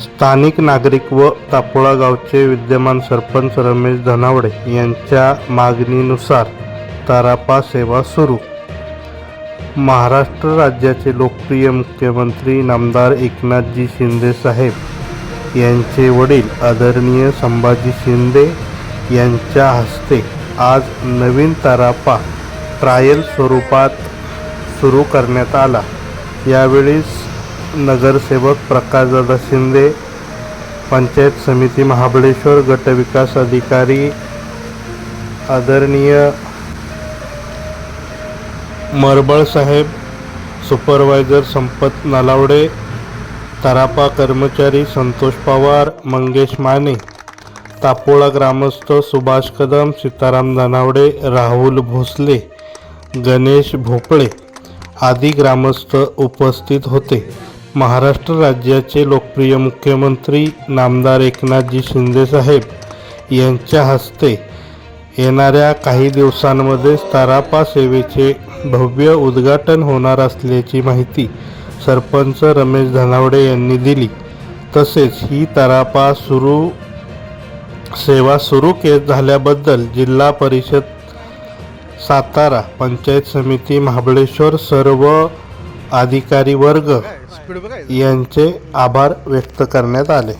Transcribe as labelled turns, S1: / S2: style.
S1: स्थानिक नागरिक व तापोळा गावचे विद्यमान सरपंच रमेश धनावडे यांच्या मागणीनुसार तारापा सेवा सुरू. महाराष्ट्र राज्याचे लोकप्रिय मुख्यमंत्री नामदार एकनाथजी शिंदे साहेब यांचे वडील आदरणीय संभाजी शिंदे यांच्या हस्ते आज नवीन तारापा ट्रायल स्वरूपात सुरू करण्यात आला. यावेळीस नगरसेवक प्रकाशदादा शिंदे पंचायत समिती महाबळेश्वर गटविकास अधिकारी आदरणीय मरबळ साहेब सुपरवायझर संपत नालावडे तरापा कर्मचारी संतोष पवार मंगेश माने तापोळा ग्रामस्थ सुभाष कदम सीताराम धनावडे राहुल भोसले गणेश भोपळे आदी ग्रामस्थ उपस्थित होते. महाराष्ट्र राज्याचे लोकप्रिय मुख्यमंत्री नामदार एकनाथजी शिंदेसाहेब यांच्या हस्ते येणाऱ्या काही दिवसांमध्ये तारापा सेवेचे भव्य उद्घाटन होणार असल्याची माहिती सरपंच रमेश धनावडे यांनी दिली. तसेच ही तारापा सुरू सेवा सुरू के झाल्याबद्दल जिल्हा परिषद सातारा पंचायत समिती महाबळेश्वर सर्व अधिकारी वर्ग यांचे आभार व्यक्त करण्यात आले.